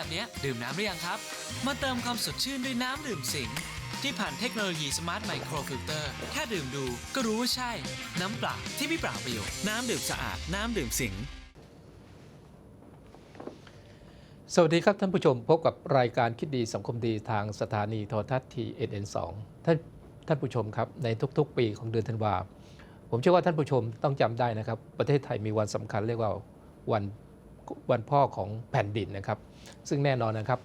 ากาแบบนี้ดื่มน้ำหรือยังครับ มาเติมความสดชื่นด้วยน้ำดื่มสิงที่ผ่านเทคโนโลยีสมาร์ทไมโครฟิลเตอร์แค่ดื่มดูก็รู้ว่าใช่ น้ำเปล่าที่ไม่เปล่าประโยชน์น้ำดื่มสะอาด น้ำดื่มสิงสวัสดีครับท่านผู้ชมพบกับรายการคิดดีสังคมดีทางสถานีโทรทัศน์ทีเอ็นสองท่านท่านผู้ชมครับในทุกๆ ปีของเดือนธันวาผมเชื่อว่าท่านผู้ชมต้องจำได้นะครับ ประเทศไทยมีวันสำคัญเรียกว่าวัน วันพ่อของแผ่นดินนะครับ ซึ่งแน่นอนนะครับ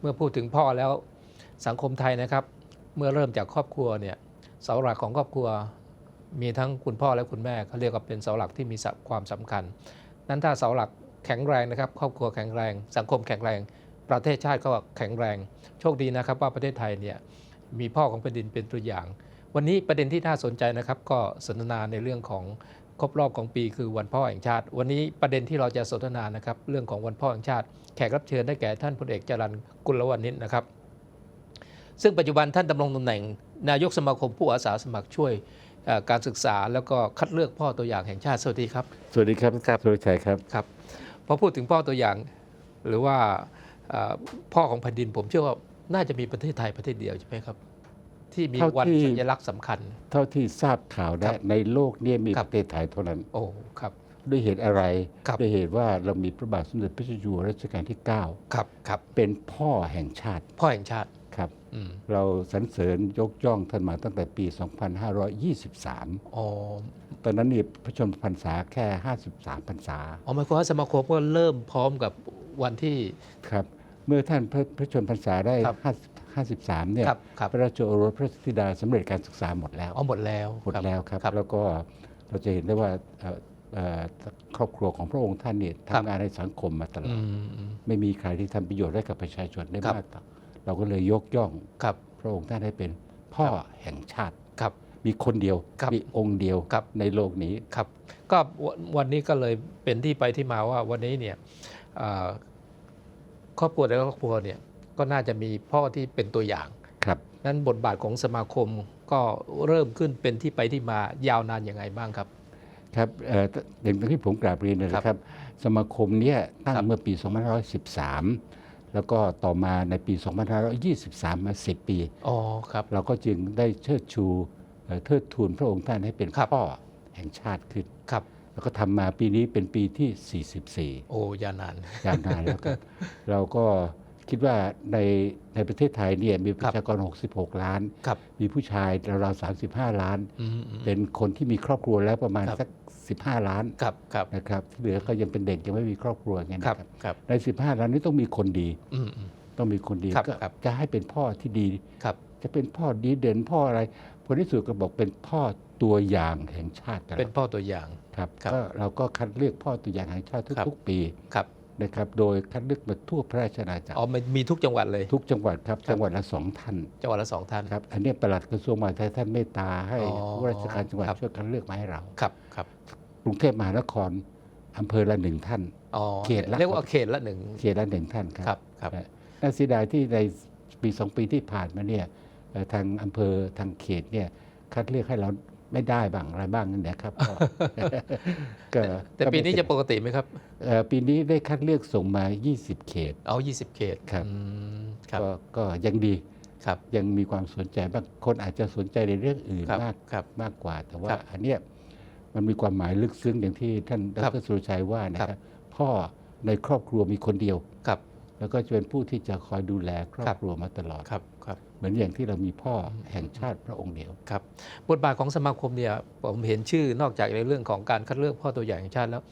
เมื่อพูดถึงพ่อแล้วสังคมไทยนะครับ เมื่อเริ่มจากครอบครัวเนี่ยเสาหลักของครอบครัว มีทั้งคุณพ่อและคุณแม่เขาเรียกว่าเป็นเสาหลักที่มีความสำคัญ นั้นถ้าเสาหลักแข็งแรงนะครับ ครอบครัวแข็งแรง สังคมแข็งแรง ประเทศชาติก็แข็งแรง โชคดีนะครับว่าประเทศไทยเนี่ยมีพ่อของแผ่นดินเป็นตัวอย่าง วันนี้ประเด็นที่น่าสนใจนะครับ ก็สนทนาในเรื่องของ ครบรอบของปีคือวันพ่อแห่งชาติ วันนี้ประเด็นที่เราจะสนทนานะครับเรื่องของวันพ่อแห่งชาติ แขกรับเชิญได้แก่ท่านพลเอกจรัญกุลวณิชนะครับ ซึ่งปัจจุบันท่านดำรงตำแหน่ง นายกสมาคมผู้อาสาสมัครช่วยเอ่อการศึกษาแล้วก็คัดเลือกพ่อตัวอย่างแห่งชาติ สวัสดีครับ สวัสดีครับครับสุรชัยครับครับพอพูดถึงพ่อตัวอย่างหรือว่าเอ่อพ่อของแผ่นดินผมเชื่อว่าน่าจะมีประเทศไทยประเทศเดียวใช่ไหมครับ ที่มีเท่าวันที่สัญลักษณ์สำคัญ เท่าที่ทราบข่าวครันะบในโลกเนี้มีครัปบระเทศไทยเท่านั้น โอ้ครับด้วยเหตุอะไรครับด้วยเหตุว่าเรามีพระบาทสมเด็จพระเจ้าอยู่หัวรัชกาลที่ครับครับ9เป็นพ่อแห่งชาติ พ่อแห่งชาติครับอืมเราสรรเสริญยกย่องท่านมาตั้งแต่ปี 2523อ๋อตอนนั้นนี่พระชนมพรรษาแค่ 53พรรษาอ๋อหมายความว่าสมาคมก็เริ่มพร้อมกับวันที่ครับ เมื่อท่านพระพระชนมพรรษาได้ ครับ50 53 เนี่ยครับครับ พระราชโอรสพระธิดาสำเร็จการศึกษาหมดแล้วอ๋อหมดแล้วหมดแล้วครับครับ แล้วก็เราจะเห็นได้ว่าเอ่อเอ่อครอบครัวของพระองค์ท่านเนี่ยครับ ทำงานในสังคมมาตลอือดมอืมไม่มีใครที่ทำประโยชน์ให้กับประชาชนได้ครับ มากต่อเราก็เลยยกย่องครับ พระองค์ท่านให้เป็นพ่อแห่งชาติ ครับ มีคนเดียว ครับมีองค์เดียวครับ ในโลกนี้ ครับ ก็วันวันนี้ก็เลยเป็นที่ไปที่มาว่าวันนี้เนี่ยเอ่อครอบครัวแต่ละครอบครัวเนี่ย ก็น่าจะมีพ่อที่เป็นตัวอย่างครับนั้นบทบาทของสมาคมก็เริ่มขึ้นเป็นที่ไปที่มายาวนานยังไงบ้างครับ ครับเอ่ออย่างที่ผมกราบเรียนนะครัครับบสมาคมเนี่ยตั้งครับเมื่อปี 2513 แล้วก็ต่อมาในปี 2523 มา 10 ปีอ๋อครับเราก็จึงได้เชิดชูเอ่อเทิดทูนพระองค์ท่านให้เป็นครับพ่อแห่งชาติขึ้นครับแล้วก็ทำมาปีนี้เป็นปีที่ 44 โอ้ยาวนานยาวนานแล้วครับเราก็ คิดว่าในในประเทศไทยเนี่ยมีประชากร 66 ล้านครับมีผู้ชายราวๆ35 ล้านอืมอืมเป็นคนที่มีครอบครัวแล้วประมาณครับสัก 15 ล้านครับครับนะครับที่เหลือก็ยังเป็นเด็กยังไม่มีครอบครัวอย่างเงี้ยครับนะครับครับใน 15 ล้านนี้ต้องมีคนดีอืมอืมต้องมีคนดีครับก็ครับจะให้เป็นพ่อที่ดีครับจะเป็นพ่อดีเด่นพ่ออะไรผลที่สุดก็บอกเป็นพ่อตัวอย่างแห่งชาติกันเป็นพ่อตัวอย่างครับครับก็เราก็คัดเลือกพ่อตัวอย่างแห่งชาติครับทุกๆปีครับ นะครับโดยคัดเลือกมาทั่วพระราชอาณาจักรอ๋อมันมีทุกจังหวัดเลย ทุกจังหวัดครับครับจังหวัดละสองท่านจังหวัดละสองท่านครับอันนี้ปลัดกระทรวงมหาดไทยท่านเมตตาให้อ๋อผู้ราชการจังหวัดครับ ช่วยคัดเลือกมาให้เราครับครับกรุงเทพมหานครอำเภอละหนึ่งท่าน อ๋อเขตละ เรียกว่าเขตละหนึ่งเขตละหนึ่งท่านคครัรับบครับ นะน่าเสียดายที่ในปีสองปีที่ผ่านมาเนี่ยเอ่อทางอำเภอทางเขตเนี่ยคัดเลือกให้เรา ไม่ได้บ้างอะไรบ้างนั่นแหละครับก็ก็แต่ปีนี้ก็จะไม่ปกติไหมครับเอ่อปีนี้ได้คัดเลือกส่งมา 20 เขต เอา 20 เขตครับอืมครับก็ก็ยังดีครับยังมีความสนใจบางคนอาจจะสนใจในเรื่องอื่นครับมากครับมากกว่า แต่ว่าครับอันเนี้ยมันมีความหมายลึกซึ้งอย่างที่ท่านดครับรสุรชัยว่านะคครัรับบพ่อในครอบครัวมีคนเดียวครับ แล้วก็จะเป็นผู้ที่จะคอยดูแลครอบครับครัวมาตลอดครับครับเหมือนอย่างที่เรามีพ่อแห่งชาติพระองค์เดียวครับบทบาทของสมาคมเนี่ยผมเห็นชื่อนอกจากในเรื่องของการคัดเลือกพ่อตัวอย่างแห่งชาติแล้ว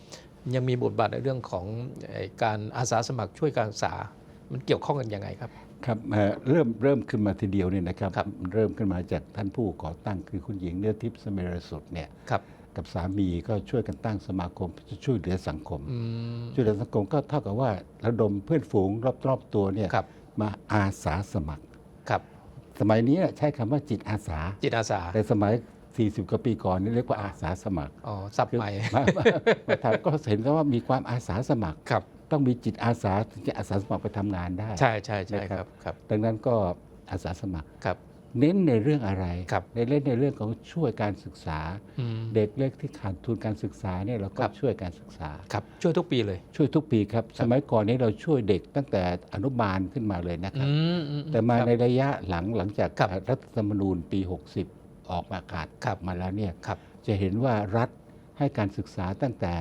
ยังมีบทบาทในเรื่องของไอ้การอาสาสมัครช่วยการศึกษามันเกี่ยวข้องกันยังไงครับครับเอ่อเริ่มเริ่มขึ้นมาทีเดียวเนี่ยนะครับครับเริ่มขึ้นมาจากท่านผู้ก่อตั้งคือคุณหญิงเนื้อทิพย์สเมรสุดเนี่ยครับ กับสามีก็ช่วยกันตั้งสมาคมที่จะช่วยเหลือสังคมอืมช่วยเหลือสังคมก็เท่ากับว่าระดมเพื่อนฝูงรอบๆตัวเนี่ยครับมาอาสาสมัครครับ สมัยนี้ใช้คำว่าจิตอาสา จิตอาสา แต่สมัย 40 กว่าปีก่อนนี่เรียกว่าอาสาสมัครอ๋อสับคือใหม่มามามาทำก็เห็นแล้วว่ามีความอาสาสมัครครับ ต้องมีจิตอาสาถึงจะอาสาสมัครไปทำงานได้ ใช่ใช่ใช่นะคครัรับบครับ ดังนั้นก็อาสาสมัครครับ เน้นในเรื่องอะไรครับในเล่นในเรื่องของช่วยการศึกษาอืมเด็กเล็กที่ขาดทุนการศึกษาเนี่ยเราก็ครับช่วยการศึกษาครับช่วยทุกปีเลย ช่วยทุกปีครับครับ สมัยก่อนนี้เราช่วยเด็กตั้งแต่อนุบาลขึ้นมาเลยนะครับอืมอืมแต่มาครับในระยะหลังหลังจากครับรัฐธรรมนูญปี 60 ออกมาขาดครับมาแล้วเนี่ยครับจะเห็นว่ารัฐให้การศึกษาตั้งแต่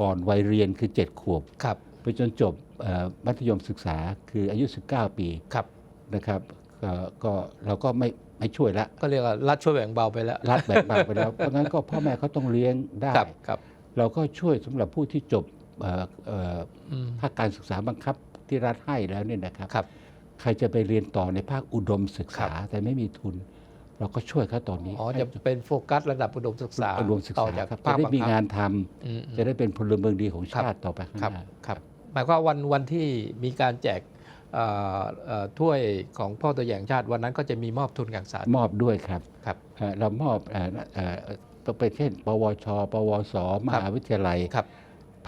ก่อนวัยเรียนคือ 7 ขวบครับไปจนจบเอ่อมัธยมศึกษาคืออายุ 19 ปีครับนะครับ ก็ก็เราก็ไม่ไม่ช่วยละก็เรียกว่ารัฐช่วยแบ่งเบาไปแล้ว รัฐแบ่งเบาไปแล้ว เพราะงั้นก็พ่อแม่เขาต้องเลี้ยงได้ครับครับ เราก็ช่วยสำหรับผู้ที่จบเอ่อเอ่ออืมภาคการศึกษาบังคับที่รัฐให้แล้วเนี่ยนะครับครับ ใครจะไปเรียนต่อในภาคอุดมศึกษาครับแต่ไม่มีทุน เราก็ช่วยเขาตอนนี้อ๋อให้จะเป็นโฟกัสระดับอุดมศึกษาอุดมศึกต่อษาจากครับภาจะคได้บังมีคับงานทอืมอืมำจะได้เป็นพลเมืองดีของชาติต่อไปข้างครับหน้าครับหมายความว่าวันวันที่มีการแจกเอ่อเอ่อ ถ้วยของพ่อตัวอย่างชาติวันนั้นก็จะมีมอบทุนการศึกษามอบด้วยครับครับเอ่อเรามอบเอ่อเอ่อต้องเป็นเช่น ปวช ปวส มหาวิทยาลัยครับ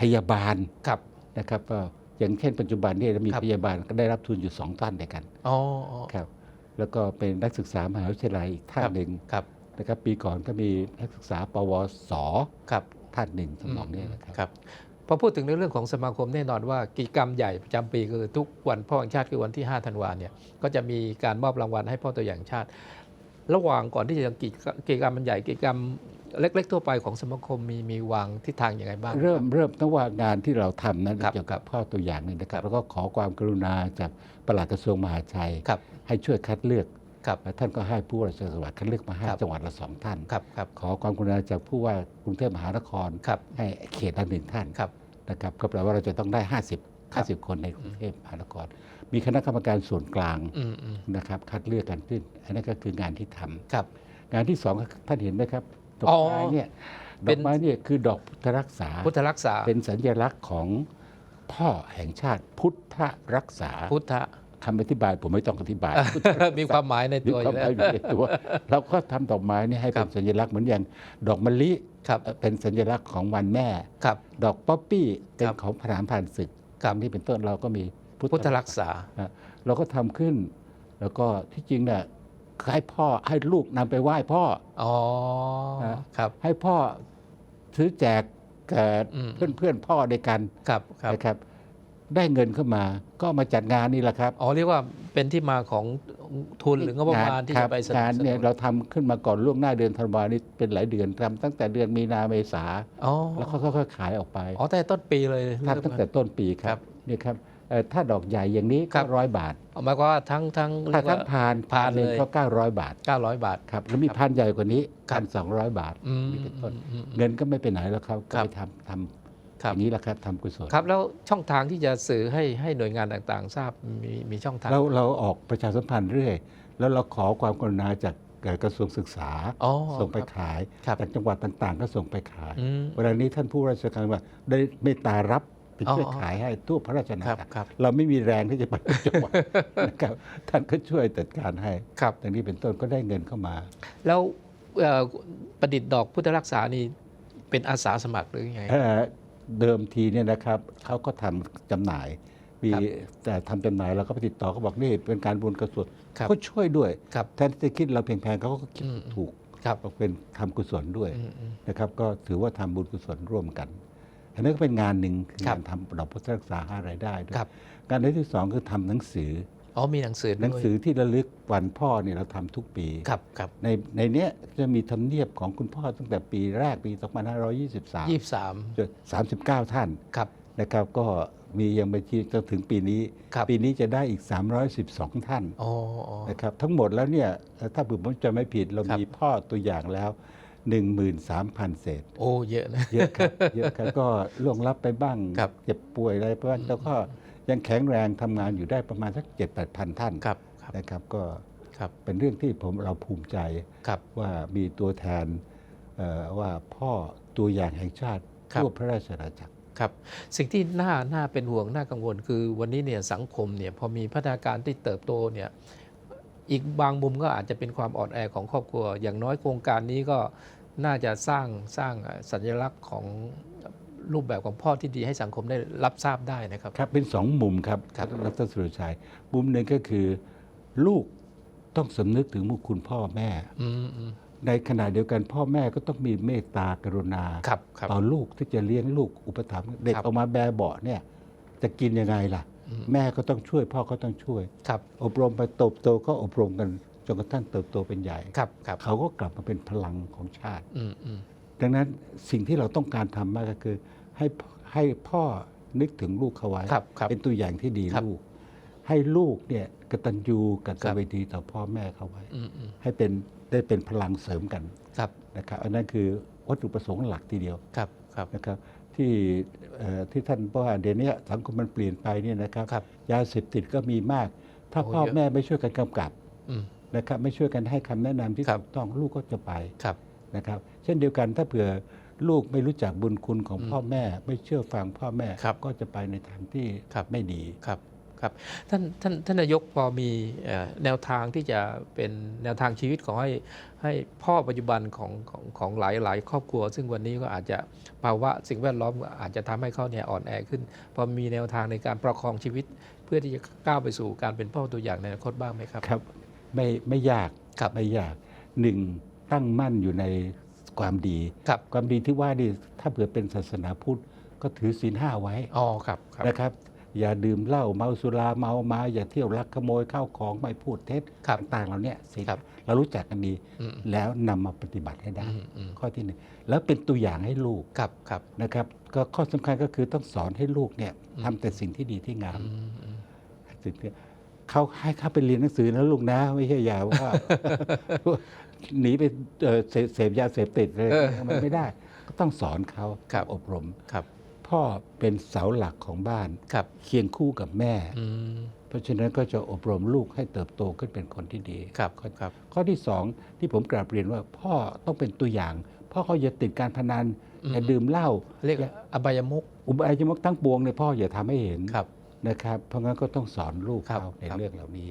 พยาบาลครับนะครับก็อย่างเช่นปัจจุบันเนี่ยเรามีครับพยาบาลก็ได้รับทุนอยู่สองท่านด้วยกันอ๋ออ๋อครับแล้วก็เป็นนักศึกษามหาวิทยาลัยอีกท่านครับหนึ่งครับนะครับปีก่อนก็มีนักศึกษา ปวสครับท่านหนึ่งสมองเนี่ยนะครับครับ พอพูดถึงในเรื่องของสมาคมแน่นอนว่ากิจกรรมใหญ่ประจำปีคือทุกวันพ่อแห่งชาติคือวันที่ 5 ธันวาเนี่ยก็จะมีการมอบรางวัลให้พ่อตัวอย่างชาติ ระหว่างก่อนที่จะกิจกิจกรรมมันใหญ่กิจกรรมเล็ก ๆ ทั่วไปของสมาคมมีมีวางทิศทางอย่างไรบ้าง เริ่มเริ่มตั้งว่างานที่เราทำนั้นครับเกี่ยวกับพ่อตัวอย่างนี่นะครับแล้วก็ขอความกรุณาจากปลัดกระทรวงมหาดไทยครับให้ช่วยคัดเลือก ครับและท่านก็ให้ผู้ว่าราชการจังหวัดคัดเลือกมาให้ครับ จังหวัดละสองท่าน ครับครับ ขอความกรุณาจากผู้ว่ากรุงเทพมหานครครับให้เขตละหนึ่งท่านครับนะครับก็แปลว่าเราจะต้องได้ 50 ครับ 50 คนในกรุงเทพมหานคร มีคณะกรรมการส่วนกลางอืมอืมนะครับคัดเลือกกันขึ้น อันนั้นก็คืองานที่ทำครับ งานที่สองท่านเห็นไหมครับดออ๋กอไม้เนี่ยดเป็อน กไม้เนี่ยคือดอกพุทธรักษา พุทธรักษาเป็นสัญลักษณ์ของพ่อแห่งชาติพุทธรักษา พุทธ คำอธิบายผมไม่ต้องอธิบาย มีความหมายในมีตัวอความยู่หแล้มายวอยู่ในตัวเราก็ทำดอกไม้เนี่ยให้ครัเป็นบสัญลักษณ์เหมือนอย่างดอกมะลิครับเอ่อเป็นสัญลักษณ์ของวันแม่ครับดอกป๊อปปี้เป็นครับของผ่านผ่านศึกครับที่เป็นต้นเราก็มีพุทธรักษานะเราก็ทำขึ้น แล้วก็ที่จริงเนี่ยให้พ่อให้ลูกนำไปไหว้พ่ออ๋อฮะครับ ให้พ่อซื้อแจกแก่อืมเพื่อนเพื่อนๆพ่อด้วยกันครับครับนะครับ ได้เงินเข้ามา ก็เอามาจัดงานนี่แหละครับอ๋อเรียกว่าเป็นที่มาของทุนหรืองบประมาณที่คจะรับไปสนับงานสนุเนี่ยนเราทำขึ้นมาก่อนล่วงหน้าเดือนธันวานี่เป็นหลายเดือนทำตั้งแต่เดือนมีนาเมษาอ๋อแล้วก็ค่อยๆขายออกไปอ๋อแต่ต้นปีเลยทำตั้งแต่ต้นปีคครัรับบนี่ครับเอ่อถ้าดอกใหญ่อย่างนี้ครัก็บร้อยบาทเอาหมายความว่าทั้งทั้งถ้าเรียกทั้งว่าพานพานเลยก็เก้าร้อยบาท900บาทครับแล้วมีพันใหญ่กว่านี้ครัพับนสองร้อยบาทอืมนี่เป็นต้นอืมอืมเงินก็ไม่ไปไหนแล้วครับคก็รับไปทำทำครั อบย่างนี้แหละครับทำกุศลครับแล้วช่องทางที่จะสื่อให้ให้หน่วยงานต่างๆ ทราบมีมีช่องทางเราเราออกประชาสัมพันธ์เรื่อย แล้วเราขอความกรุณาจากเอ่อกระทรวงศึกษาอ๋อส่งไปครับขายครับจากจังหวัดต่างๆ ก็ส่งไปขายอืมเวลานี้ท่านผู้ราชการว่าได้เมตตารับไปช่วยอ๋อขายให้ทั่วพระราชอาณาครับจักรครับเราไม่มีแรงที่จะไปทุกจังหวัดนะครับท่านก็ช่วยจัดการให้ครับดังนี้เป็นต้นก็ได้เงินเข้ามา แล้วเอ่อประดิษฐ์ดอกพุทธรักษานี่เป็นอาสาสมัครหรือยังไง เอ่อเดิมทีเนี่ยนะครับเขาก็ทำจำหน่ายมีครับแต่ทำจำหน่ายเราก็ไปติดต่อเขาบอกนี่เป็นการบุญกระสุนครับเขาช่วยด้วยครับแทนที่จะคิดเราแพงๆเขาก็คิดอืมถูกครับบอกเป็นทำกุศลด้วยอืมอืมนะครับ ก็ถือว่าทำบุญกุศลร่วมกัน อันนี้ก็เป็นงานหนึ่งคือครับการทำดอกพุทธรักษาหารายได้ด้วยครับงานที่สองคือทำหนังสือ อ๋อมีหนังสือด้วยหนังสือที่ระลึกวันพ่อเนี่ยเราทำทุกปีครับครับในในเนี้ยจะมีทำเนียบของคุณพ่อตั้งแต่ปีแรกปี 2523ยี่สิบสามจน39 ท่านครับนะครับก็มียังไปที่จนถึงปีนี้ครับปีนี้จะได้อีก 312 ท่านอ๋ออ๋อนะครับทั้งหมดแล้วเนี่ยเอ่อถ้าผมจะไม่ผิดเราครับมีพ่อตัวอย่างแล้ว 13,000 เศษ โอ้ เยอะนะ เยอะครับเยอะครับก็ล่วงลับไปบ้างครับเจ็บป่วยอะไรไปบ้างแล้วก็ ยังแข็งแรงทำงานอยู่ได้ประมาณสัก7 8 0 0ท่านครับครับนะครับก็ครับเป็นเรื่องที่ผมเราภูมิใจครับว่ามีตัวแทนเอ่อว่าพ่อตัวอย่างแห่งชาติครับทั่วพระราชอาณาจักรครับสิ่งที่น่าน่าเป็นห่วงน่ากังวล คือวันนี้เนี่ยสังคมเนี่ยพอมีพัฒนาการที่เติบโตเนี่ยอีกบางมุมก็อาจจะเป็นความอ่อนแอของครอบครัว อย่างน้อยโครงการนี้ก็น่าจะสร้างสร้างสัญลักษณ์ของ รูปแบบของพ่อที่ดีให้สังคมได้รับทราบได้นะครับ ครับเป็นสองมุมครับครับดรสุรชัย มุมหนึ่งก็คือลูกต้องสำนึกถึงมุคุณพ่อแม่อืมอืมในขณะเดียวกันพ่อแม่ก็ต้องมีเมตตากรุณาครับครับต่อลูกที่จะเลี้ยงลูกอุปถัมภ์เด็กครับออกมาแบเบาะเนี่ยจะกินยังไงล่ะอืมแม่ก็ต้องช่วย พ่อก็ต้องช่วยครับอบรมไปโตโตก็อบรมกันจนกระทั่งเติบโตเป็นใหญ่ครับครับเขาก็กลับมาเป็นพลังของชาติอืมอืมดังนั้นสิ่งที่เราต้องการทำมากก็คือ ให้ให้พ่อนึกถึงลูกเขาไว้ ครับครับเป็นตัวอย่างที่ดีครับ ลูก ให้ลูกเนี่ยกตัญญูกครัตบเวทีต่อพ่อแม่เขาไว้ อืมอืมให้เป็นได้เป็นพลังเสริมกันครับนะครับอันนั้นคือวัตถุประสงค์หลักทีเดียวครับครับนะครับที่เอ่อที่ท่านบอกว่าเดี๋ยวนี้สังคมมันเปลี่ยนไปเนี่ยนะครับ ครับ ยาเสพติดก็มีมาก ถ้าโอ้พ่อเยอะ แม่ไม่ช่วยกันกำกับอืม นะครับไม่ช่วยกันให้คำแนะนำที่ครับ ถูกต้องลูกก็จะไปครับ นะครับ เช่นเดียวกันถ้าเผื่อ ลูกไม่รู้จักบุญคุณของพ่อแม่ ไม่เชื่อฟังพ่อแม่ครับก็จะไปในทางที่ครับไม่ดีครับครับท่านท่านท่านนายกพอมีเอ่อแนวทางที่จะเป็นแนวทางชีวิตของให้ให้พ่อปัจจุบันของของของหลายหลายครอบครัว ซึ่งวันนี้ก็อาจจะภาวะสิ่งแวดล้อมก็อาจจะทำให้เขาเนี่ยอ่อนแอขึ้น พอมีแนวทางในการประคองชีวิต เพื่อที่จะก้าวไปสู่การเป็นพ่อตัวอย่างในอนาคตบ้างไหมครับครับ ไม่ไม่ยากครับไม่ยากหนึ่งตั้งมั่นอยู่ใน ความดีครับความดีที่ว่านี่ถ้าเผื่อเป็นศาสนาพุทธก็ถือศีลห้าไว้อ๋อครับครับนะครับ อย่าดื่มเหล้าเมาสุราเมามาอย่าเที่ยวลักขโมยข้าวของไม่พูดเท็จครับต่างๆเหล่าเนี้ยศีลครับเรารู้จักกันดีอืมแล้วนำมาปฏิบัติให้ได้อืมอืมข้อที่หนึ่งแล้วเป็นตัวอย่างให้ลูกครับครับนะครับ ก็ข้อสำคัญก็คือต้องสอนให้ลูกเนี่ยอืมทำแต่สิ่งที่ดีที่งามอืมอืมสิ่งที่เขาให้เขาไปเรียนหนังสือนะลูกนะ ไม่ใช่อย่าว่า หนีไปเอ่อเสพเสพยาเสพติดเลยเออมันไม่ได้ ก็ต้องสอนเขาครับ อบรม ครับพ่อเป็นเสาหลักของบ้าน ครับเคียงคู่กับแม่ อืมเพราะฉะนั้นก็จะอบรมลูกให้เติบโตขึ้นเป็นคนที่ดีครับข้อครับ ข้อที่สองที่ผมกราบเรียนว่าพ่อต้องเป็นตัวอย่าง พ่อเขาอย่าติดการพนันอืม อย่าดื่มเหล้าเรียกว่าอบายมุกอุบายจมกทั้งปวงเนี่ยพ่ออย่าทำให้เห็นครับ นะครับ เพราะงั้นก็ต้องสอนลูกครับเขาในครับ เรื่องเหล่านี้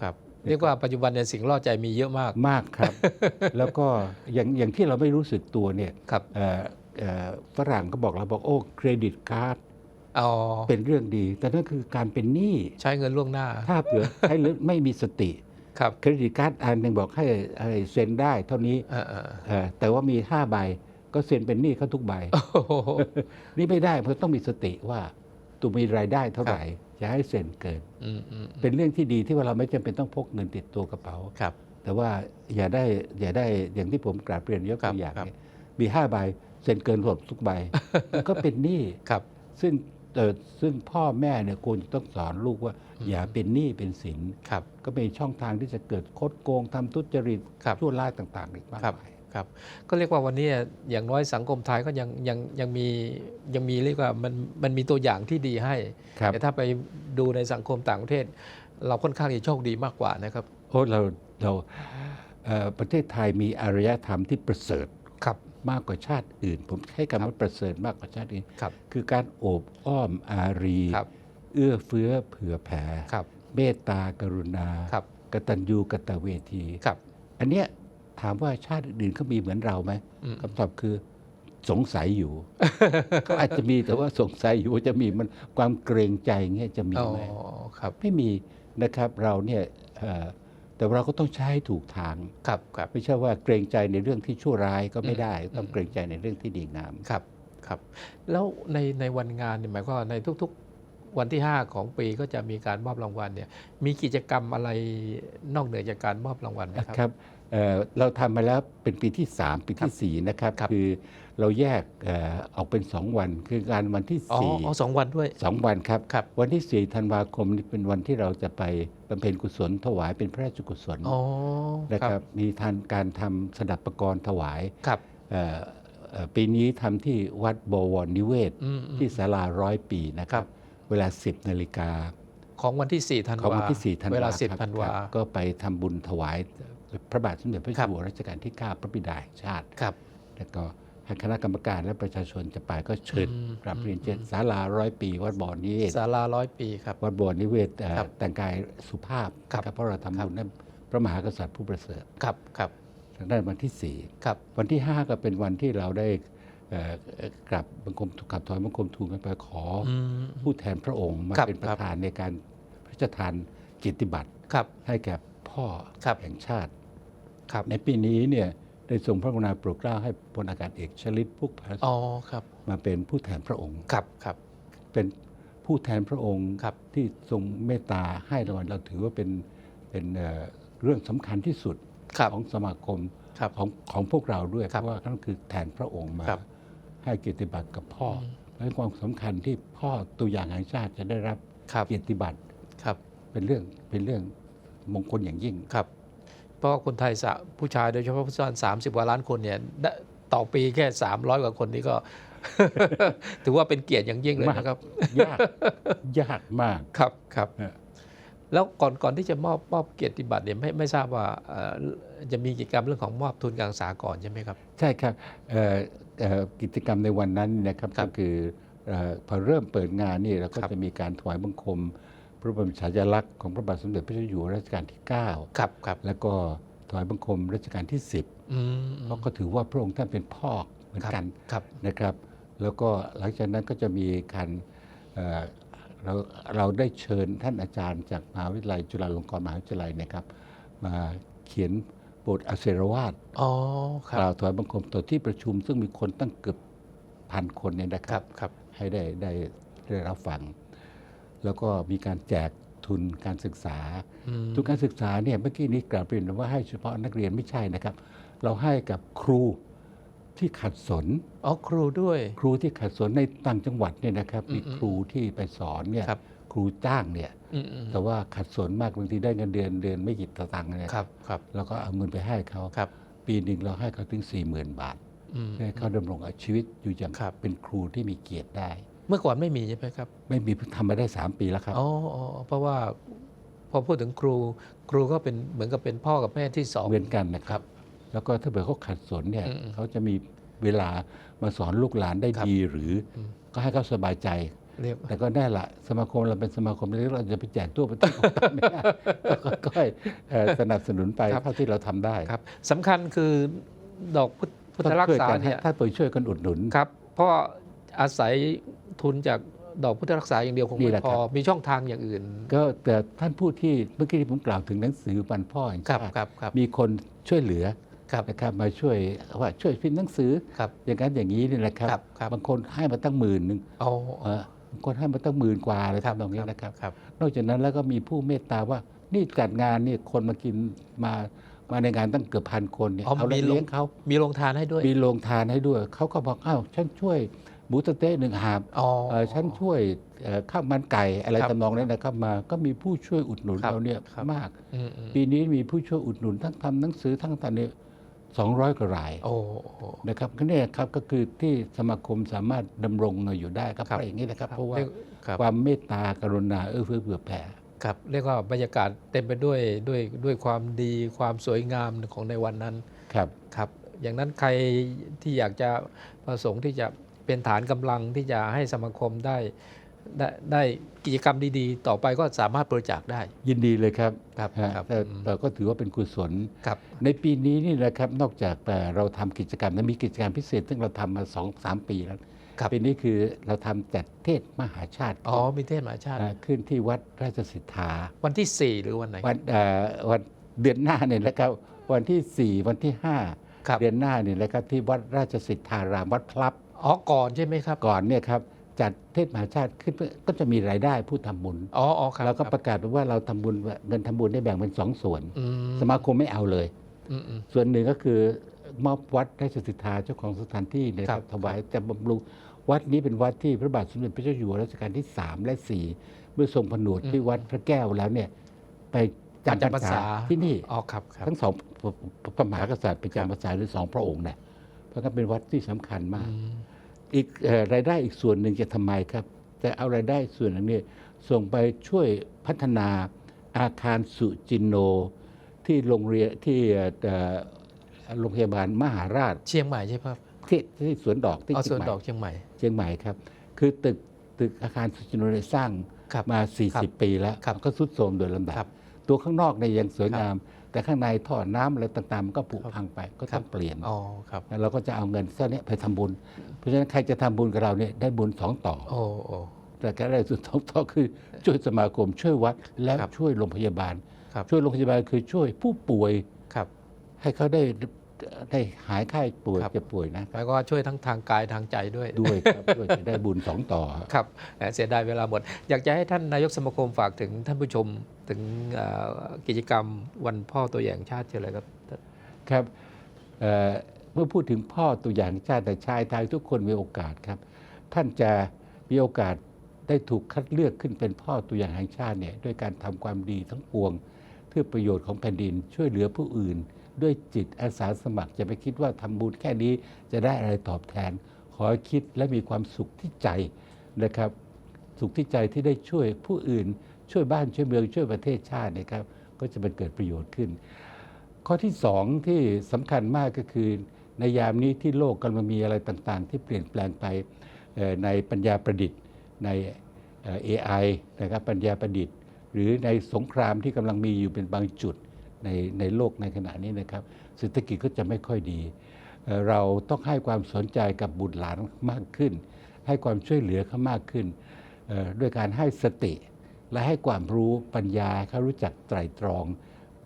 ครับ เรียกว่าปัจจุบันเนี่ยสิ่งล่อใจมีเยอะมากมากครับ แล้วก็อย่างอย่างที่เราไม่รู้สึกตัวเนี่ยครับเอ่อเอ่อฝรั่งก็บอกเราบอกโอ้เครดิตการ์ดอ๋อเป็นเรื่องดี แต่นั่นคือการเป็นหนี้ใช้เงินล่วงหน้า ถ้าเผื่อใช้หรือไม่มีสติครับเครดิตการ์ดอันหนึ่งบอกให้ให้เซ็นได้เท่านี้เออเออเอ่อแต่ว่ามีห้าใบก็เซ็นเป็นหนี้เขาทุกใบโอ้โหนี่ไม่ได้เพราะต้องมีสติว่าตัวมีรายได้เท่าไหร่ อย่าให้เซ็นเกินอืมอืมเป็นเรื่องที่ดีที่ว่าเราไม่จำเป็นต้องพกเงินติดตัวกระเป๋าครับ แต่ว่าอย่าได้อย่าได้อย่างที่ผมกราบเรียนยกตัวอย่างครับเนี่ยมีห้าใบเซ็นเกินหมดทุกใบมันก็เป็นหนี้ครับซึ่งเอ่อซึ่งพ่อแม่เนี่ยควรจะต้องสอนลูกว่าอืมอย่าเป็นหนี้เป็นสินครับก็เป็นช่องทางที่จะเกิดคดโกงทำทุจริตครับชั่วร้ายต่างๆอีกมากครับมาย ครับก็เรียกว่าวันนี้อย่างน้อยสังคมไทยก็ยังยังยังมียังมีเรียกว่ามันมันมีตัวอย่างที่ดีให้ครับแต่ถ้าไปดูในสังคมต่างประเทศ เราค่อนข้างจะโชคดีมากกว่านะครับโอ้เราเราเอ่อประเทศไทยมีอารยธรรมที่ประเสริฐครับมากกว่าชาติอื่น ผมใช้คำว่าประเสริฐมากกว่าชาติอื่นครับคือการโอบอ้อมอารีครับเอื้อเฟื้อเผื่อแผ่ครับเมตตากรุณาครับกตัญญูกตเวทีครับอันเนี้ย ถามว่าชาติอื่นเขามีเหมือนเราไหมอืมคำตอบคือสงสัยอยู่เขาอาจจะมีแต่ว่าสงสัยอยู่ว่าจะมีมันความเกรงใจเงี้ยจะมีอ๋อไหมครับไม่มีนะครับเราเนี่ยเอ่อแต่เราก็ต้องใช้ให้ถูกทางครับครับไม่ใช่ว่าเกรงใจในเรื่องที่ชั่วร้ายก็ไม่ได้อืมต้องเกรงใจในเรื่องที่ดีงามครับครับ แล้วในในวันงานเนี่ยหมายความว่าในทุกๆวันที่ 5 ของปีก็จะมีการมอบรางวัลเนี่ยมีกิจกรรมอะไรนอกเหนือจากการมอบรางวัลไหมครับครับ เอ่อเราทำมาแล้วเป็นปีที่ 3 ปีทีสี่4 นะครับครับ คือเราแยกเอ่อออกเป็น 2 วัน คืองานวันที่อ๋อ4อ๋อสองวันด้วยสองวันครับครับ วันที่ 4 ธันวาคมนี่เป็นวันที่เราจะไปบำเพ็ญกุศลถวายเป็นพระราชกุศลอ๋อนะครับ มีทานการทำสดับประกรณ์ถวายครับเอ่อเอ่อปีนี้ทำที่วัดบวรนิเวศอืมอืมที่ศาลาร้อยปีนะครัครับบเวลา 10นาฬิกาของวันที่4ธันของวาวันที่4ธันวาเวลาครับ10ธันวาครับก็ไปทำบุญถวาย พระบาทสมเด็จพระครัเจ้าบอยู่หัวรัชกาลที่ 9 พระบิดาแห่งชาติครับ แล้วก็ให้คณะกรรมการและประชาชนจะไปก็เชิญอืมกราบเรียนอืมเชิญศาลาร้อยปี วัดบ่อนิเวศศาลาร้อยปีครับวัดบ่อนิเวศเอ่อครับแต่งกายสุภาพครับนะเพราะเราทำครับบุญให้พระมหากษัตริย์ผู้ประเสริฐครับครับทางด้านวันที่ครับ4วันที่ 5 ก็เป็นวันที่เราได้เอ่อเอ่อกราบบังคมถูกขับถอยบังคมทูลกันไปขอออืมผู้แทนพระองค์มาครับเป็นปครัระบธานในการพระราชทานกิตติบัตรครับให้แก่พพ่อครับแห่งชาติ ครับในปีนี้เนี่ยได้ทรงพระกรุณาโปรดเกล้าให้พลอากาศเอกชลิตพุกพัสอ๋อครับมาเป็นผู้แทนพระองค์ครับครับ เป็นผู้แทนพระองค์ครับที่ทรงเมตตาให้รางวัลเราถือว่าเป็นเป็นเอ่อเรื่องสำคัญที่สุดครับของสมาคมครับของของพวกเราด้วยคเพรับราะว่านั่นคือแทนพระองค์มาครับให้เกียรติบัตรกับพ่ออมและความสำคัญที่พ่อตัวอย่างแห่งชาติจะได้รับครับเกียรติบัตรครับเป็นเรื่องเป็นเรื่องมงคลอย่างยิ่งครับ เพราะว่าคนไทยสะผู้ชายโดยเฉพาะผู้ชายสามสิบกว่าล้านคนเนี่ยได้ต่อปีแค่ 300 กว่าคนนี่ก็ ถือว่าเป็นเกียรติอย่างยิ่งเลยมากนะครับ ยากยากมากครับครับเออแล้วก่อนก่อนที่จะมอบมอบเกียรติบัตรเนี่ยไม่ไม่ทราบว่าเอ่อจะมีกิจกรรมเรื่องของมอบทุนการศึกษาก่อนใช่ไหมครับ ใช่ครับเอ่อเอ่อกิจกรรมในวันนั้นนะครับครัก็บคือเอ่อพอเริ่มเปิดงานนี่เราก็ครับจะมีการถวายบังคม พระบรมฉายาลักษณ์ของพระบาทสมเด็จพระเจ้าอยู่หัวรัชกาลที่9ครับครับแล้วก็ถวายบังคมรัชกาลที่อืม10เพราะก็ถือว่าพระองค์ท่านเป็นพ่อเหมือนกันครับนะครับ แล้วก็หลังจากนั้นก็จะมีการเอ่อเราเราได้เชิญท่านอาจารย์จากมหาวิทยาลัยจุฬาลงกรณ์มหาวิทยาลัยนะครับ มาเขียนบทอเศรวาทอ๋อคกรัล่าบวถวายบังคมต่อที่ประชุม ซึ่งมีคนตั้งเกือบพันคนเนี่ยนะคครัรับบครับให้ได้ได้ได้รับฟัง แล้วก็มีการแจกทุนการศึกษาอืมทุนการศึกษาเนี่ยเมื่อกี้นี้กล่าวเปลี่ยนว่าให้เฉพาะนักเรียนไม่ใช่นะครับ เราให้กับครูที่ขัดสนอ๋อครูด้วย ครูที่ขัดสนในต่างจังหวัดเนี่ยนะครับอืมมีครูที่ไปสอนเนี่ยครับครูจ้างเนี่ยอืมอืมแต่ว่าขัดสนมากบางทีได้เงินเดือนเดือนไม่กี่สตางค์เนี่ยครับครับเราก็เอาเงินไปให้เขาครับ ปีหนึ่งเราให้เขาถึง4 0,000บาทอืมให้เขาดำรงชีวิตอยู่อย่างครับเป็นครูที่มีเกียรติได้ เมื่อก่อนไม่มีใช่ไหมครับ ไม่มีทำมาได้ 3 ปีแล้วครับ อ๋ออ๋อเพราะว่าพอพูดถึงครู ครูก็เป็นเหมือนกับเป็นพ่อกับแม่ที่สองเหมือนกันนะครับ แล้วก็ถ้าเผื่อเขาขัดสนเนี่ยอืมอืมเขาจะมีเวลามาสอนลูกหลานได้ครับดีหรืออม ก็ให้เขาสบายใจ เรียก แต่ก็แน่ละสมาคมเราเป็นสมาคมเล็กๆเราจะไปแจกตัวประเทศของเราไม่ได้ก็ก็ให้เอ่อสนับสนุนไปเท่าที่เราทำได้ครับสำคัญคือดอกพุทพุทธรักษาช่วยนเนี่ย ถ้าไปช่วยกันอุดหนุน ครับเพราะอาศัย ทุนจากดอกพุทธรักษาอย่างเดียวคงนี่ไม่แหละพอครับมีช่องทางอย่างอื่น ก็แต่ท่านผู้ที่เมื่อกี้ที่ผมกล่าวถึงหนังสือบันพ่อแห่งครับชาติครับครับมีคนช่วยเหลือครับนะครับมาช่วยว่าช่วยพิมพ์หนังสือครับอย่างนั้นอย่างนี้นี่แหละครับครับครับบางคนให้มาตั้งหมื่นหนึ่งอ๋อเออบางคนให้มาตั้งหมื่นกว่าเลยครับตรงนี้นะครับครับ นอกจากนั้นแล้วก็มีผู้เมตตาว่านี่จัดงานนี่คนมากินมามาในงานตั้งเกือบพันคนเนี่ยอ๋อเอาอะไรมีโรงเลี้ยงเขามีโรงทานให้ด้วย มีโรงทานให้ด้วย เขาก็บอกอ้าวฉันช่วย หมูสะเต๊ะหนึ่งหาบอ๋อเอ่อฉันช่วยเอ่อข้าวมันไก่อะไรครับ ทำนองนั้นนะครับมา ก็มีผู้ช่วยอุดหนุนครับเราเนี่ยครับมาก อืมอืมปีนี้มีผู้ช่วยอุดหนุนทั้งทำหนังสือทั้งตอนนี้สองร้อยกว่าราย โอ้โหนะครับก็เนี่ยครับก็คือที่สมาคมสามารถดำรงอยู่ได้ครับครับเพราะอย่างนี้นะครับ เพราะว่าเรียกครับ ความเมตตากรุณาเอื้อเฟื้อเผื่อแผ่ ครับเรียกว่าบรรยากาศเต็มไปด้วยด้วยด้วยความดีความสวยงามของในวันนั้นครับ ครับ อย่างนั้นใครที่อยากจะประสงค์ที่จะ เป็นฐานกำลังที่จะให้สมาคมได้ได้ได้กิจกรรมดีๆ ต่อไปก็สามารถบริจาคได้ ยินดีเลยครับครับฮะครับแต่อืมแต่ก็ถือว่าเป็นกุศลครับ ในปีนี้นี่นะครับนอกจากแต่เราทำกิจกรรมนั้นมีกิจกรรมพิเศษ ซึ่งเราทำมาสองสามปีแล้วครับปีนี้คือเราทำจัดเทศมหาชาติ อ๋อ มีเทศมหาชาติอ่าขึ้นที่วัดราชสิทธา วันที่ 4 หรือวันไหน วันเอ่อวันเดือนหน้าเนี่ยนะครับ วันที่ 4 วันที่ครับ5เดือนหน้าเนี่ยนะครับที่วัดราชสิทธารามวัดพลับ อ๋อก่อนใช่ไหมครับ ก่อนเนี่ยครับจัดเทศมหาชาติขึ้นเพื่อก็จะมีรายได้ผู้ทำบุญอ๋ออ๋อครับเราก็คปรับระกาศไปว่าเราทำบุญเงินทำบุญได้แบ่งเป็นสองส่วนอืมสมาคมไม่เอาเลยอืมอืมส่วนหนึ่งก็คือมอบวัดราชสิทธาเจ้าของสถานที่เนยคครัรับบถวายจะบำรุงวัดนี้เป็นวัดที่พระบาทสมเด็จพระเจ้าอยู่หัวรัชกาลที่ 3 และ 4 เมื่อทรงผนวดที่วัดพระแก้วแล้วเนี่ยไปจำพรรษาที่นี่อ๋อครับครับทั้งสองพระพระมหากษัตริย์ไปจำพรรษาหรือสองพระองค์เนี่ยเพราะงั้นเป็นวัดที่สำคัญมาก อืมอีกเอ่อรายได้อีกส่วนหนึ่งจะทำไมครับจะเอารายได้ส่วนหนึงเนี่ยส่งไปช่วยพัฒนาอาคารสุจินโน ที่โรงเรียนที่เอ่อโรงพยาบาลมหาราช เชียงใหม่ใช่ไหมครับที่ที่สวนดอกที่เอาเชีส่ยวนงใหม่ดอกเชียงใหม่เชียงใหม่ครับ คือตึกตึกอาคารสุจินโนเนี่ยสร้างครับมาครับ40 ปีแล้วครับก็ทรุดโทรมโดยลำดับครับ ตัวข้างนอกเนี่ยยังสวยครับงาม แต่ข้างในท่อน้ำอะไรต่างๆ มันก็ผุครับพังไปก็ครัต้อบงเปลี่ยนอ๋อครับแล้วเราก็จะเอาเงินเส้นนี้ไปทำบุญ เพราะฉะนั้นใครจะทำบุญกับเราเนี่ยได้บุญสองต่อ โอ้โอ้ แต่การได้สุดสองต่อคือช่วยสมาคมช่วยวัดและครับช่วยโรงพยาบาล ครับ ช่วยโรงพยาบาลคือช่วยผู้ป่วยครับ ให้เขาได้ ได้หายไข้ป่วยครับเจ็บป่วยนะหมายความว่าช่วยทั้งทางกายทางใจด้วย ด้วยครับด้วยจะได้บุญสองต่อ ครับแหมเสียดายเวลาหมด อยากจะให้ท่านนายกสมาคมฝากถึงท่านผู้ชมถึงเอ่อกิจกรรมวันพ่อตัวอย่างชาติเช่นไรครับ ครับเอ่อเมื่อพูดถึงพ่อตัวอย่างชาติแต่ชายไทยทุกคนมีโอกาสครับ ท่านจะมีโอกาสได้ถูกคัดเลือกขึ้นเป็นพ่อตัวอย่างแห่งชาติเนี่ยด้วยการทำความดีทั้งปวง เพื่อประโยชน์ของแผ่นดินช่วยเหลือผู้อื่น ด้วยจิตอาสาสมัครจะไปคิดว่าทำบุญแค่นี้จะได้อะไรตอบแทน ขอคิดและมีความสุขที่ใจนะครับ สุขที่ใจที่ได้ช่วยผู้อื่น ช่วยบ้านช่วยเมืองช่วยประเทศชาตินะครับ ก็จะเป็นเกิดประโยชน์ขึ้น ข้อที่สองที่สำคัญมากก็คือในยามนี้ที่โลกกำลังมีอะไรต่างๆ ที่เปลี่ยนแปลงไปในปัญญาประดิษฐ์ในเอ่อ AI นะครับปัญญาประดิษฐ์ หรือในสงครามที่กำลังมีอยู่เป็นบางจุด ในในโลกในขณะนี้นะครับ เศรษฐกิจก็จะไม่ค่อยดี เราต้องให้ความสนใจกับบุตรหลานมากขึ้น ให้ความช่วยเหลือเขามากขึ้น ด้วยการให้สติ และให้ความรู้ปัญญาเขารู้จักไตรตรอง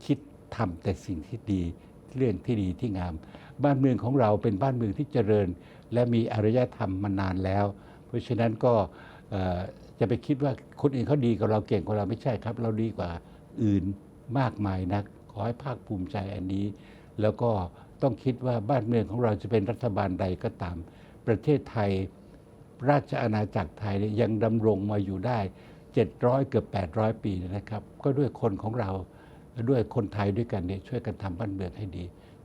คิดทำแต่สิ่งที่ดีเรื่องที่ดีที่งาม บ้านเมืองของเราเป็นบ้านเมืองที่เจริญ และมีอารยธรรมมานานแล้ว เพราะฉะนั้นก็จะไปคิดว่าคนอื่นเขาดีกว่าเราเก่งกว่าเราไม่ใช่ครับ เราดีกว่าอื่นมากมายนัก ขอให้ภาคภูมิใจอันนี้ แล้วก็ต้องคิดว่าบ้านเมืองของเราจะเป็นรัฐบาลใดก็ตาม ประเทศไทย ราชอาณาจักรไทยเนี่ยยังดำรงมาอยู่ได้ 700 เกือบ 800 ปีนะครับ ก็ด้วยคนของเราด้วยคนไทยด้วยกันเนี่ยช่วยกันทำบ้านเมืองให้ดี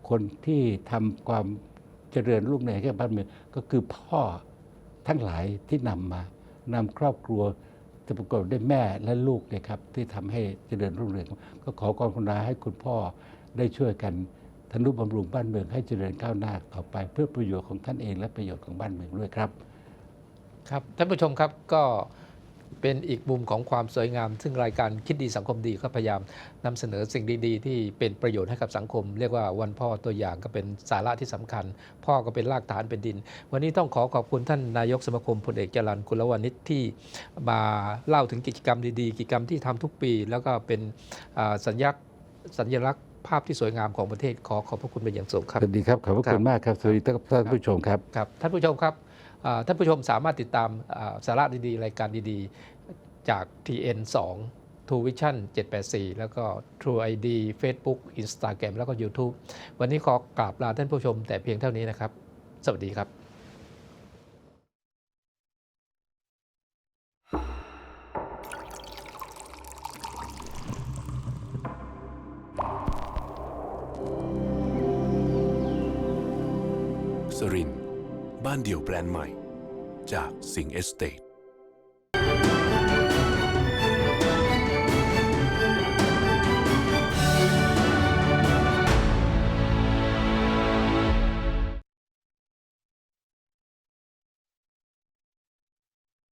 คนที่ทำความเจริญรุ่งเรืองให้กับบ้านเมืองก็คือพ่อทั้งหลายที่นำมานำครอบครัว จะประกอบด้วยแม่และลูกเนี่ยครับที่ทำให้เจริญรุ่งเรืองก็ขอความกรุณาให้คุณพ่อได้ช่วยกันทนุบำรุงบ้านเมืองให้เจริญก้าวหน้าต่อไป เพื่อประโยชน์ของท่านเองและประโยชน์ของบ้านเมืองด้วยครับ ครับท่านผู้ชมครับก็ เป็นอีกมุมของความสวยงาม ซึ่งรายการคิดดีสังคมดีก็พยายามนำเสนอสิ่งดีๆ ที่เป็นประโยชน์ให้กับสังคม เรียกว่าวันพ่อตัวอย่างก็เป็นสาระที่สำคัญ พ่อก็เป็นรากฐานเป็นดิน วันนี้ต้องขอขอบคุณท่านนายกสมาคมพลเอกจรันกุลวานิชที่มาเล่าถึงกิจกรรมดีๆ กิจกรรมที่ทำทุกปี แล้วก็เป็นอ่าสัญลักษณ์สัญลักษณ์ภาพที่สวยงามของประเทศขอขอบพระคุณเป็นอย่างสูงครับสวัสดีครับขอบพระครัคุบณมากครับสวัสดีท่านผู้ชมครับครับท่านผู้ชมครับอ่า ท่านผู้ชมสามารถติดตามสาระดีๆ รายการดีๆ จาก TN 2 True Vision 784 แล้วก็ True ID Facebook Instagram แล้วก็ YouTube วันนี้ขอกราบลาท่านผู้ชมแต่เพียงเท่านี้นะครับ สวัสดีครับ สริ